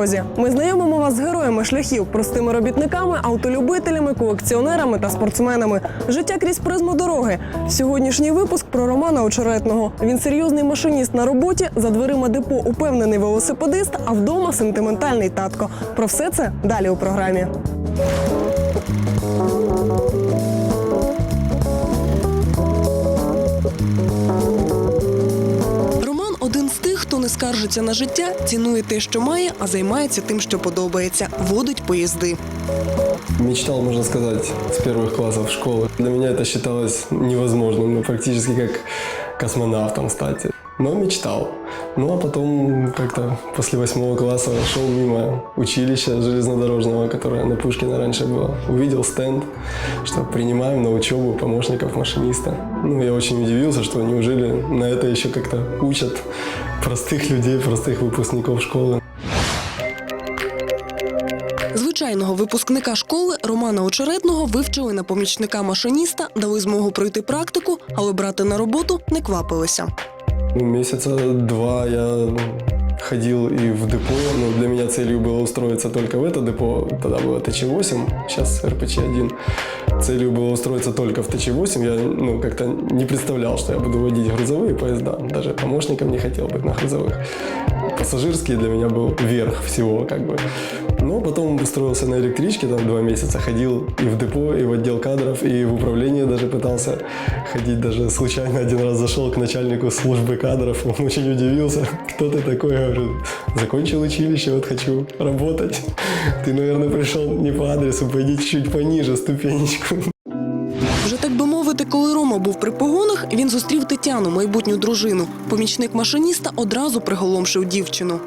дорозі. Ми знайомимо вас з героями шляхів, простими робітниками, автолюбителями, колекціонерами та спортсменами. Життя крізь призму дороги. Сьогоднішній випуск про Романа Очеретного. Він серйозний машиніст на роботі, за дверима депо упевнений велосипедист, а вдома сентиментальний татко. Про все це далі у програмі. скаржиться на життя, цінує те, що має, а займається тим, що подобається. Водить поїзди. Мечтал, можно сказать, с первых классов школы. Для меня это считалось невозможным, ну, практически как космонавтом стать. Но мечтал. Ну, а потом как-то после восьмого класса шел мимо училища железнодорожного, которое на Пушкина раньше было. Увидел стенд, что принимаем на учебу помощников машиниста. Ну, я очень удивился, что неужели на это еще как-то учат простых людей, простых выпускников школы. Звичайного випускника школи Романа Очеретного вивчили на помічника машиніста, дали змогу пройти практику, але брати на роботу не квапилися. Ну, Месяца два я ходил и в депо. Но для меня целью было устроиться только в это депо. Тогда было ТЧ-8, сейчас РПЧ-1. Целью было устроиться только в ТЧ-8. Я ну, как-то не представлял, что я буду водить грузовые поезда. Даже помощником не хотел быть на грузовых. Пассажирский для меня был верх всего, как бы. Но потом устроился на электричке, там два месяца ходил и в депо, и в отдел кадров, и в управление даже пытался ходить. Даже случайно один раз зашел к начальнику службы кадров, он очень удивился. Кто ты такой? Я говорю, закончил училище, вот хочу работать. Ты, наверное, пришел не по адресу, пойди чуть пониже ступенечку. Вже так би мовити, коли Рома був при погонах, він зустрів Тетяну, майбутню дружину. Помічник машиніста одразу приголомшив дівчину.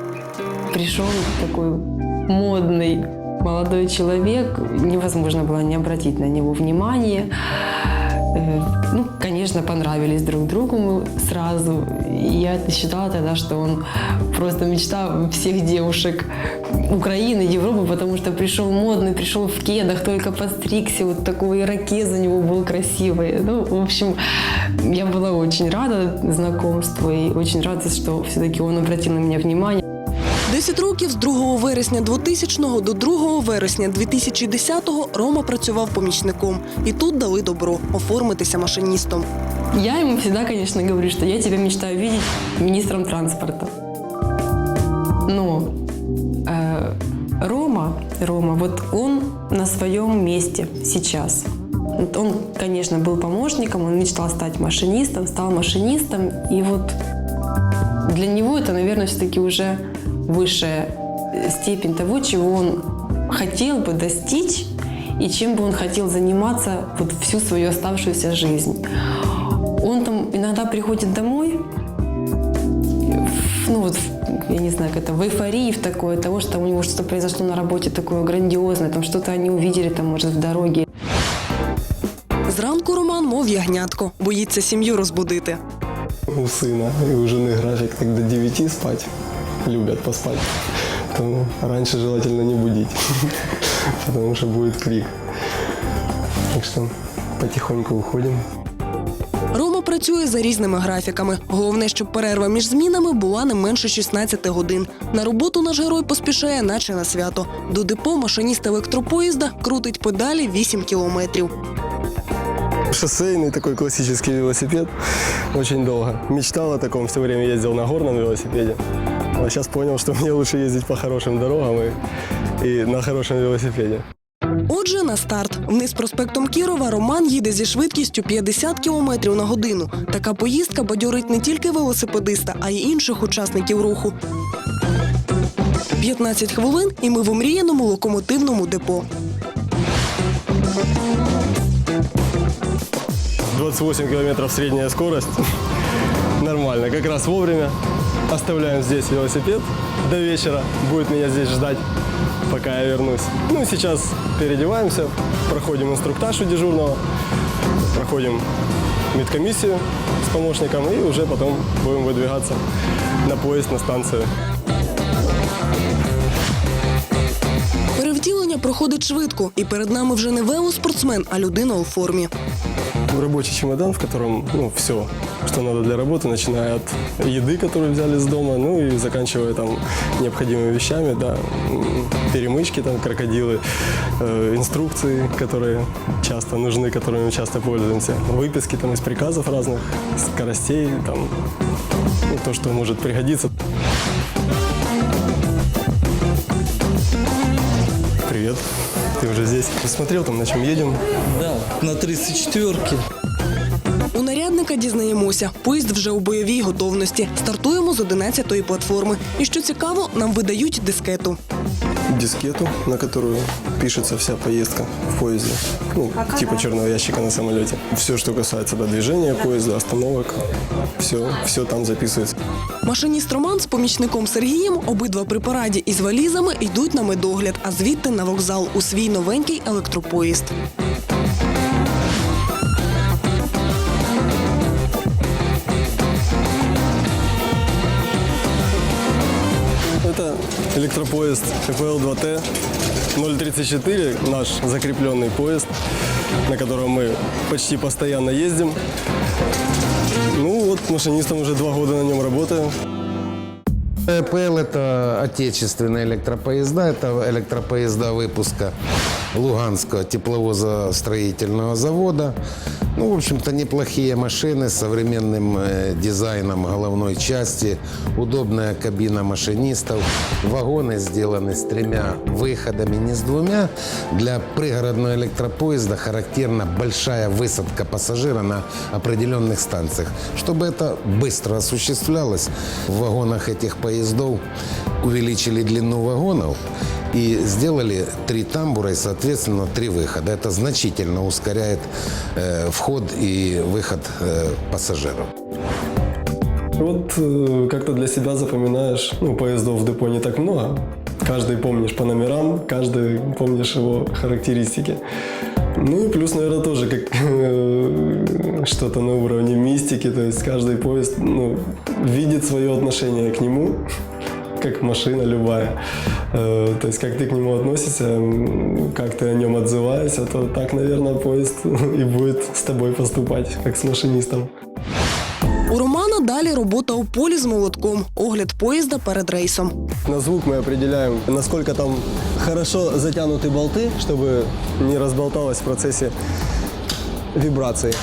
пришел такой модный молодой человек, невозможно было не обратить на него внимания. Э, Ну, конечно, понравились друг другу мы сразу. Я считала тогда, что он просто мечта всех девушек Украины, Европы, потому что пришел модный, пришел в кедах, только подстригся, вот такой ирокез у него был красивый. Ну, в общем, я была очень рада знакомству и очень рада, что все-таки он обратил на меня внимание. 10 років з 2 вересня 2000 до 2 вересня 2010 Рома працював помічником. І тут дали добро оформитися машиністом. Я ему всегда, конечно, говорю, что я тебя мечтаю видеть министром транспорта. Но э, Рома, Рома, вот он на своем месте сейчас. Вот Он, конечно, был помощником, он мечтал стать машинистом, стал машинистом, и вот для него это, наверное, все-таки уже высшая степень того, чего он хотел бы достичь и чем бы он хотел заниматься вот всю свою оставшуюся жизнь. Он там иногда приходит домой, ну вот, я не знаю, как это, в эйфории в такое, того, что у него что-то произошло на работе такое грандиозное, там что-то они увидели, там, может, в дороге. Зранку Роман, мов ягнятко, боїться сім'ю розбудити. У сына и у жены график так до 9 спать. Любят поспать. Поэтому раньше желательно не будить, потому что будет крик. Так что потихоньку уходим. Рома працює за різними графіками. Головне, щоб перерва між змінами була не менше 16 годин. На роботу наш герой поспішає, наче на свято. До депо машиніст електропоїзда крутить педалі 8 кілометрів. Шоссейный такой классический велосипед. Очень долго. Мечтал о таком, все время ездил на горном велосипеде. Но сейчас понял, что мне лучше ездить по хорошим дорогам и, и на хорошем велосипеде. Отже, на старт. Вниз проспектом Кірова Роман їде зі швидкістю 50 км на годину. Така поїздка бадьорить не тільки велосипедиста, а й інших учасників руху. 15 хвилин, і ми в омріяному локомотивному депо. 28 километров средняя скорость. Нормально, как раз вовремя. Оставляем здесь велосипед до вечера. Будет меня здесь ждать, пока я вернусь. Ну, сейчас переодеваемся, проходим инструктаж у дежурного, проходим медкомиссию с помощником и уже потом будем выдвигаться на поезд на станцию. Перевтілення проходить швидко, і перед нами вже не велоспортсмен, а людина у формі. рабочий чемодан, в котором ну, все, что надо для работы, начиная от еды, которую взяли с дома, ну и заканчивая там необходимыми вещами, да, перемычки, там, крокодилы, э, инструкции, которые часто нужны, которыми мы часто пользуемся, выписки там из приказов разных, скоростей, там, ну, то, что может пригодиться. Привет, ты уже здесь? Посмотрел там, на чем едем? Да, на 34-ке. У дізнаємося, поїзд вже у бойовій готовності. Стартуємо з 11-ї платформи. І що цікаво, нам видають дискету. дискету, на которую пишется вся поездка в поезде. Ну, типа черного ящика на самолете. Все, что касается да, движения поезда, остановок, все, все там записывается. Машиніст Роман з помічником Сергієм обидва при параді із валізами йдуть на медогляд, а звідти на вокзал у свій новенький електропоїзд. электропоезд ФПЛ-2Т 034, наш закрепленный поезд, на котором мы почти постоянно ездим. Ну вот, машинистом уже два года на нем работаю. ЭПЛ – это отечественные электропоезда, это электропоезда выпуска Луганского тепловозостроительного завода. Ну, в общем-то, неплохие машины с современным э, дизайном головной части, удобная кабина машинистов. Вагоны сделаны с тремя выходами, не с двумя. Для пригородного электропоезда характерна большая высадка пассажира на определенных станциях. Чтобы это быстро осуществлялось, в вагонах этих поездов увеличили длину вагонов и сделали три тамбура и, соответственно, три выхода. Это значительно ускоряет э, вход и выход э, пассажиров. Вот э, как-то для себя запоминаешь, ну, поездов в депо не так много. Каждый помнишь по номерам, каждый помнишь его характеристики. Ну и плюс, наверное, тоже как э, что-то на уровне мистики, то есть каждый поезд ну, видит свое отношение к нему, как машина любая. Э, То есть как ты к нему относишься, м, как ты о нем отзываешься, то так, наверное, поезд и будет с тобой поступать, как с машинистом. У Романа далі робота у полі з молотком, огляд поїзда перед рейсом. На звук мы определяем, насколько там хорошо затянуты болты, чтобы не разболталось в процессе вибрации.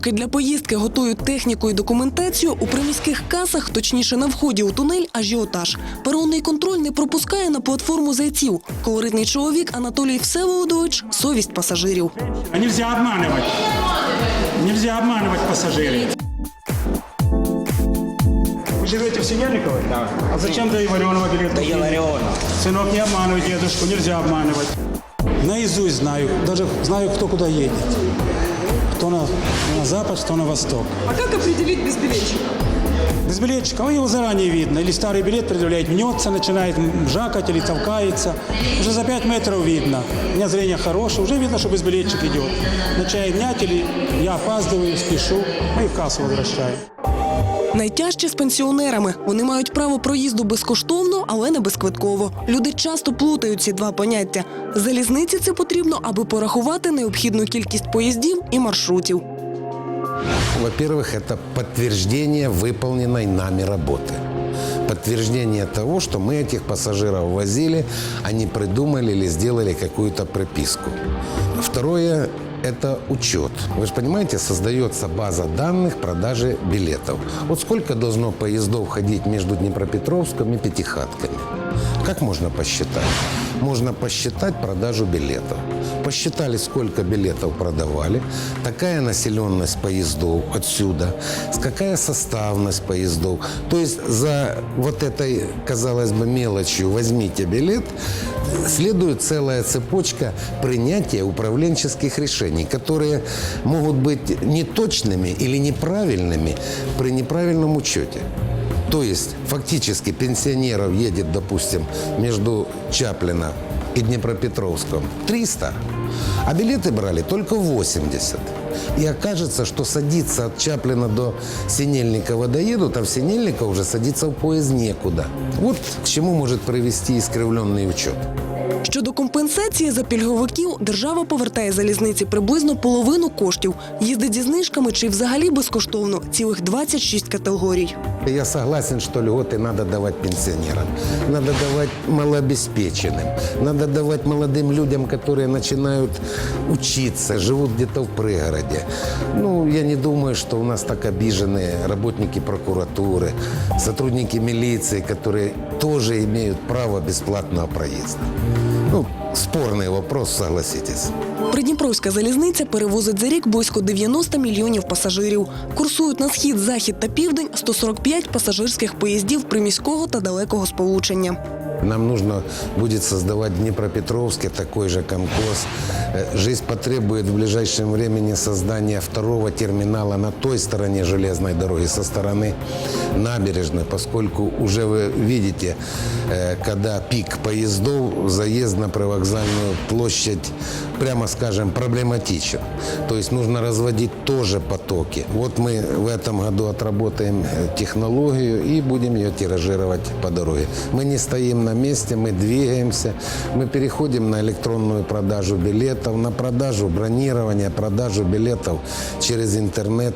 Поки для поїздки готують техніку і документацію, у приміських касах, точніше на вході у тунель, ажіотаж. Перонний контроль не пропускає на платформу зайців. Колоритний чоловік Анатолій Всеволодович – совість пасажирів. А нельзя обманывать. Нельзя обманывать пассажиров. Вы живете в Синельниково? Да. А зачем до Иваренова билет? До Иваренова. Сынок, не обманывай дедушку, нельзя обманывать. Наизусть знаю, даже знаю, кто куда едет. Кто на, на запад, кто на восток. А як определити безбілетчика? Без билетчика, его заранее видно. Или старый билет предъявляет, мнется, начинает жакать или толкается. Уже за 5 метров видно. У меня зрение хорошее, уже видно, что безбилетчик идет. Начинает мнять или я опаздываю, спешу, мы в кассу возвращаем. Найтяжче з пенсіонерами. Вони мають право проїзду безкоштовно, але не безквитково. Люди часто плутають ці два поняття. Залізниці це потрібно, аби порахувати необхідну кількість поїздів і маршрутів. Во-первых, это подтверждение выполненной нами работы. Подтверждение того, что мы этих пассажиров возили, а не придумали или сделали какую-то приписку. Второе – это учет. Вы же понимаете, создается база данных продажи билетов. Вот сколько должно поездов ходить между Днепропетровском и Пятихатками? Как можно посчитать? Можно посчитать продажу билетов. Посчитали, сколько билетов продавали, такая населенность поездов отсюда, какая составность поездов. То есть за вот этой, казалось бы, мелочью «возьмите билет» следует целая цепочка принятия управленческих решений, которые могут быть неточными или неправильными при неправильном учете. То есть фактически пенсионеров едет, допустим, между Чаплина и Днепропетровском 300, а билеты брали только 80. И окажется, что садиться от Чаплина до Синельникова доедут, а в Синельников уже садиться в поезд некуда. Вот к чему может привести искривленный учет. Щодо компенсації за пільговиків, держава повертає залізниці приблизно половину коштів. Їздить зі знижками чи взагалі безкоштовно цілих 26 категорій. Я согласен, что льготы надо давать пенсионерам, надо давать малообеспеченным, надо давать молодым людям, которые начинают учиться, живут где-то в пригороде. Ну, я не думаю, что у нас так обижены работники прокуратуры, сотрудники милиции, которые тоже имеют право бесплатного проезда. Ну, спорний вопрос, согласитесь. Придніпровська залізниця перевозить за рік близько 90 мільйонів пасажирів. Курсують на схід, захід та південь 145 пасажирських поїздів приміського та далекого сполучення. Нам нужно будет создавать Днепропетровске такой же комкос. Э, Жизнь потребует в ближайшем времени создания второго терминала на той стороне железной дороги, со стороны набережной, поскольку уже вы видите, э, когда пик поездов, заезд на привокзальную площадь, прямо скажем, проблематичен. То есть нужно разводить тоже потоки. Вот мы в этом году отработаем э, технологию и будем ее тиражировать по дороге. Мы не стоим на месте, мы двигаемся, мы переходим на электронную продажу билетов, на продажу бронирования, продажу билетов через интернет.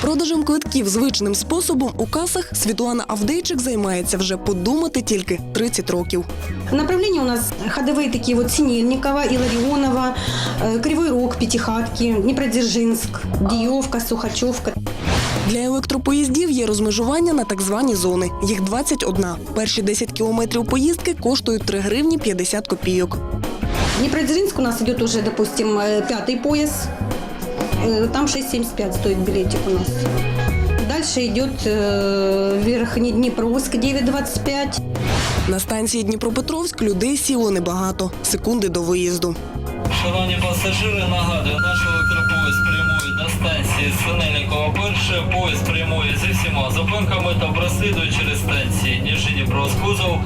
Продажем квитків звичним способом у касах Світлана Авдейчик займається вже подумати тільки 30 років. Направления у нас ходовые такие вот Синельникова, Иларионова, э, Кривой Рог, Пятихатки, Днепродзержинск, Диевка, Сухачевка. Для електропоїздів є розмежування на так звані зони. Їх 21. Перші 10 кілометрів поїздки коштують 3 гривні 50 копійок. Днепродзержинск у нас идет уже, допустим, э, пятый пояс. Э, Там 6,75 стоит билетик у нас. Дальше идет э, Верхний Днепровск 9,25. На станції Дніпропетровськ людей сіло небагато. Секунди до виїзду. Шановні пасажири, нагадую, наш електропоїзд прямує до станції Синельникова перше. Поїзд прямує зі всіма зупинками та прослідує через станції Ніжині Проскузов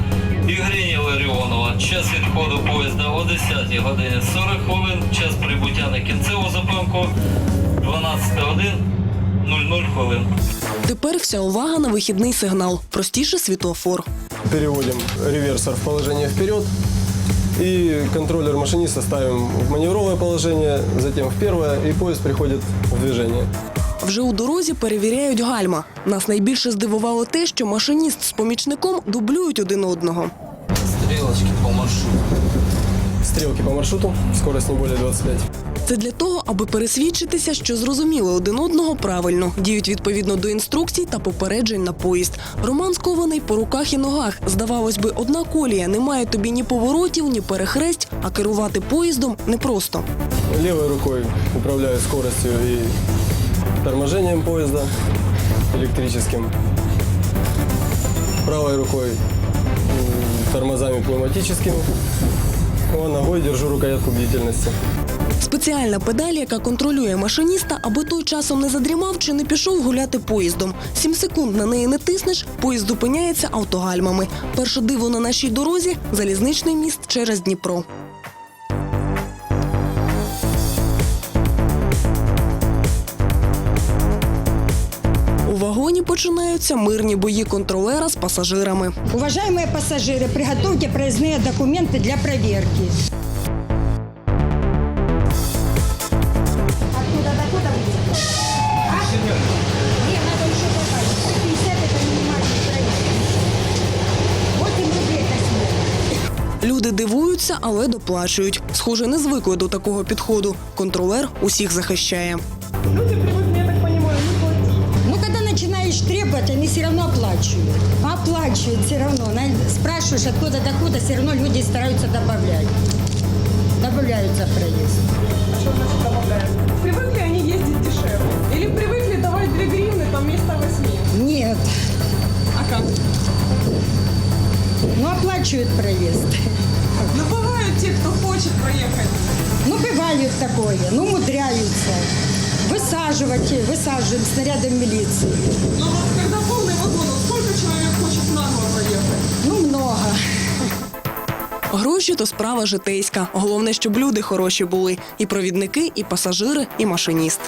і Грині Ларіонова. Час відходу поїзда о 10 годині 40 хвилин. Час прибуття на кінцеву зупинку 12 годин 00 хвилин. Тепер вся увага на вихідний сигнал. Простіше світлофор. Переводим реверсор в положение вперед. И контроллер машиниста ставим в маневровое положение, затем в первое, и поезд приходит в движение. Вже у дорозі перевіряють гальма. Нас найбільше здивувало те, що машиніст з помічником дублюють один одного. Стрілочки по маршруту. Стрелки по маршруту, скорость не более 25. Це для того, аби пересвідчитися, що зрозуміли один одного правильно, діють відповідно до інструкцій та попереджень на поїзд. Роман скований по руках і ногах. Здавалось би, одна колія немає тобі ні поворотів, ні перехресть, а керувати поїздом непросто. Левой рукой управляю скоростью и торможением поезда электрическим. Правой рукой м, тормозами пневматическими. А ногою держу рукоятку бдительності. Спеціальна педаль, яка контролює машиніста, аби той часом не задрімав чи не пішов гуляти поїздом. Сім секунд на неї не тиснеш, поїзд зупиняється автогальмами. Перше диво на нашій дорозі залізничний міст через Дніпро. починаються мирні бої контролера з пасажирами. Уважаемые пассажиры, приготовьте проездные документы для проверки. Откуда до куда будет? А? Нет, надо еще добавить. 150 это минимальный проезд. 8 рублей косметика. Люди дивуються, але доплачують. Схоже, не звикли до такого підходу. Контролер усіх захищає. Все равно оплачивают. Оплачивают все равно. Спрашиваешь, откуда до куда, все равно люди стараются добавлять. Добавляют за проезд. Привыкли они ездить дешевле? Или привыкли давать 2 гривны там вместо 8? Нет. А как? Ну, оплачивают проезд. Ну, бывают те, кто хочет проехать. Ну, бывает такое, ну, умудряются. Высаживать, высаживаем снарядом милиции. Но вот Гроші то справа житейська. Головне, щоб люди хороші були. І провідники, і пасажири, і машиніст.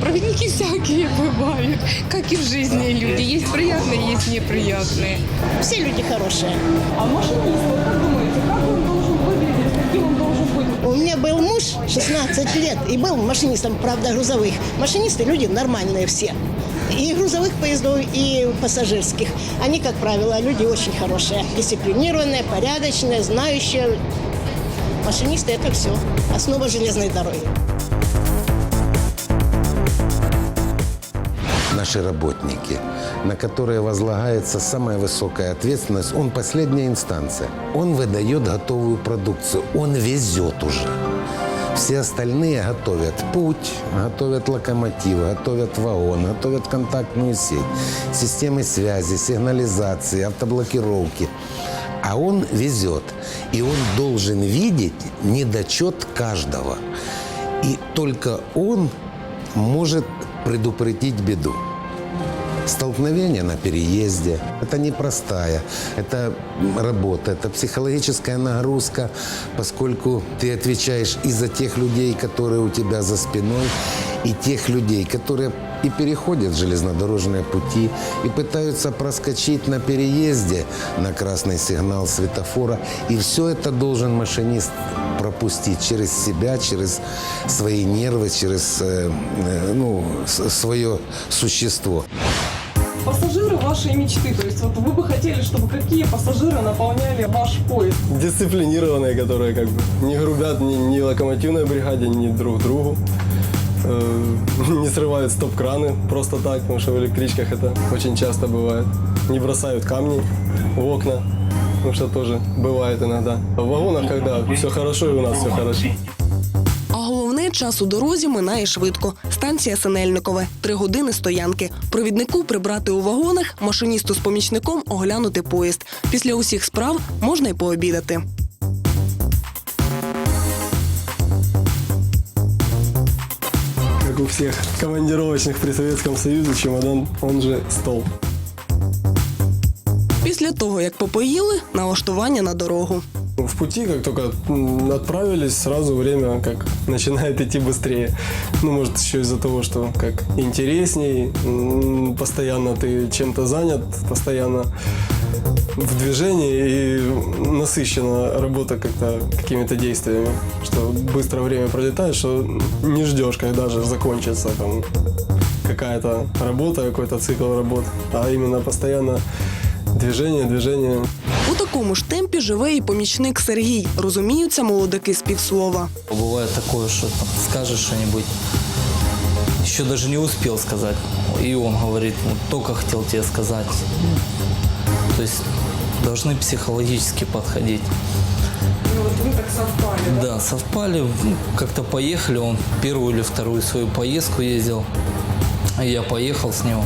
Проводники всякие бывают, как и в жизни люди. Есть приятные, есть неприятные. Все люди хорошие. А машинист, вот как думаете, как он должен выглядеть, каким он должен быть? У меня был муж 16 лет и был машинистом, правда, грузовых. Машинисты люди нормальные все. И грузовых поездов, и пассажирских. Они, как правило, люди очень хорошие, дисциплинированные, порядочные, знающие. Машинисты – это все. Основа железной дороги. Наши работники, на которые возлагается самая высокая ответственность, он последняя инстанция. Он выдает готовую продукцию, он везет уже. Все остальные готовят путь, готовят локомотивы, готовят вагон, готовят контактную сеть, системы связи, сигнализации, автоблокировки. А он везет. И он должен видеть недочет каждого. И только он может предупредить беду. Столкновение на переезде – это непростая, это работа, это психологическая нагрузка, поскольку ты отвечаешь и за тех людей, которые у тебя за спиной, и тех людей, которые и переходят железнодорожные пути, и пытаются проскочить на переезде на красный сигнал светофора. И все это должен машинист пропустить через себя, через свои нервы, через э, э, ну, свое существо. Пассажиры вашей мечты, то есть вот вы бы хотели, чтобы какие пассажиры наполняли ваш поезд? Дисциплинированные, которые как бы не грубят ни, ни локомотивной бригаде, ни друг другу. Э, Не срывают стоп-краны просто так, потому что в электричках это очень часто бывает. Не бросают камни в окна, потому что тоже бывает иногда. В вагонах, когда все хорошо и у нас все хорошо. А головне, час у дорозі минає швидко. Станція Синельникове. Три години стоянки. Провіднику прибрати у вагонах, машиністу з помічником оглянути поїзд. Після усіх справ можна й пообідати. Как у всех командировочных при Советском Союзе, чемодан, он же стол. Після того, як попоїли, налаштування на дорогу. В пути, как только м, отправились, сразу время как начинает идти быстрее. Ну, может, еще из-за того, что как интересней, м, постоянно ты чем-то занят, постоянно в движении и насыщена работа как-то какими-то действиями, что быстро время пролетает, что не ждешь, когда же закончится там какая-то работа, какой-то цикл работ, а именно постоянно движение, движение. У такому ж темпі живе і помічник Сергій. Розуміються молодики з півслова. Бывает такое, что там, скажешь что-нибудь, еще даже не успел сказать. И он говорит, ну, только хотел тебе сказать. То есть должны психологически подходить. Ну вот вы так совпали. Да, совпали, ну, как-то поехали, он первую или вторую свою поездку ездил, а я поехал с него.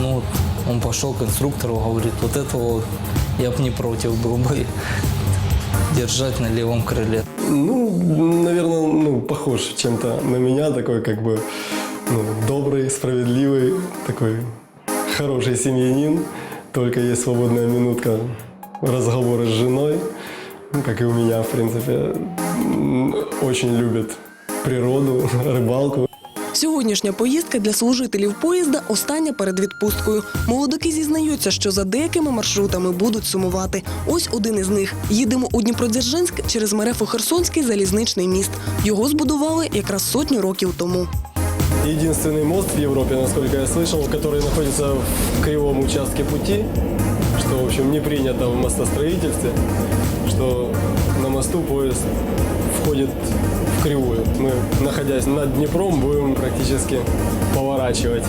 Ну, вот он пошел к инструктору, говорит, вот этого я бы не против был бы держать на левом крыле. Ну, наверное, ну, похож чем-то на меня, такой как бы ну, добрый, справедливый, такой хороший семьянин. Только есть свободная минутка разговоры с женой, ну, как и у меня, в принципе. Очень любит природу, рыбалку. Сьогоднішня поїздка для служителів поїзда остання перед відпусткою. Молодики зізнаються, що за деякими маршрутами будуть сумувати. Ось один із них. Їдемо у Дніпродзержинськ через Мерефо-Херсонський залізничний міст. Його збудували якраз сотню років тому. Единственный мост в Европе, насколько я слышал, который находится в кривом участке пути, что, в общем, не принято в мостостроительстве, что на мосту поезд входит в кривую. Мы, находясь над Днепром, будем практически поворачивать.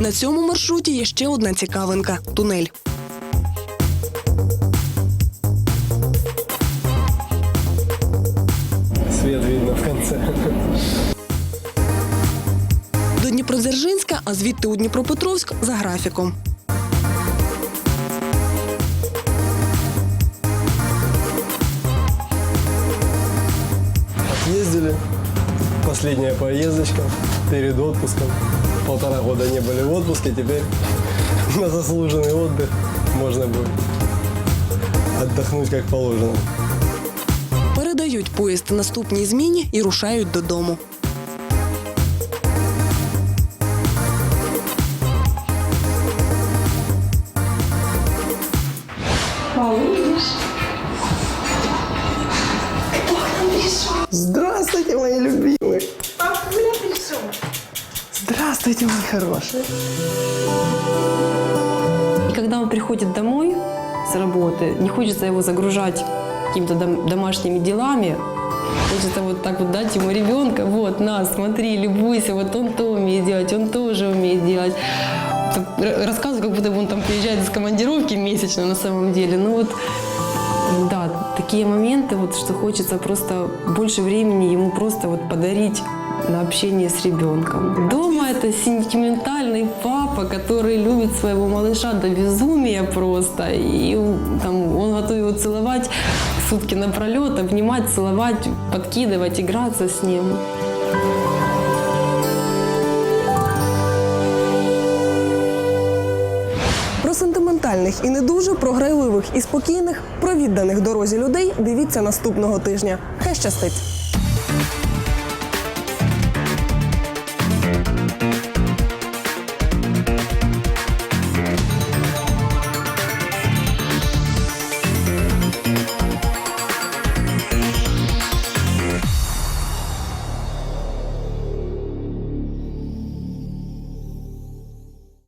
На цьому маршруті є ще одна цікавинка тунель. Свет видно в конце. До Дніпродзержинська, а звідти у Дніпропетровськ за графіком. Отъездили. Последняя поездочка перед отпуском. полтора года не были в отпуске, теперь на заслуженный отдых можно будет отдохнуть как положено. Передають поїзд наступній зміні і рушають додому. Здравствуйте, мои любимые! Здравствуйте, мои хорошие! И когда он приходит домой с работы, не хочется его загружать какими-то дом- домашними делами. Хочется вот так вот дать ему ребенка. Вот, на, смотри, любуйся, вот он то умеет делать, он тоже умеет делать. Рассказываю, как будто бы он там приезжает из командировки месячно на самом деле. Ну вот, да, такие моменты, вот, что хочется просто больше времени ему просто вот подарить на общение с ребенком. Дома это сентиментальный папа, который любит своего малыша до безумия просто. И там, он готов его целовать сутки напролет, обнимать, целовать, подкидывать, играться с ним. Про сентиментальних і не дуже програйливих і спокійних, про відданих дорозі людей дивіться наступного тижня. Хай щастить!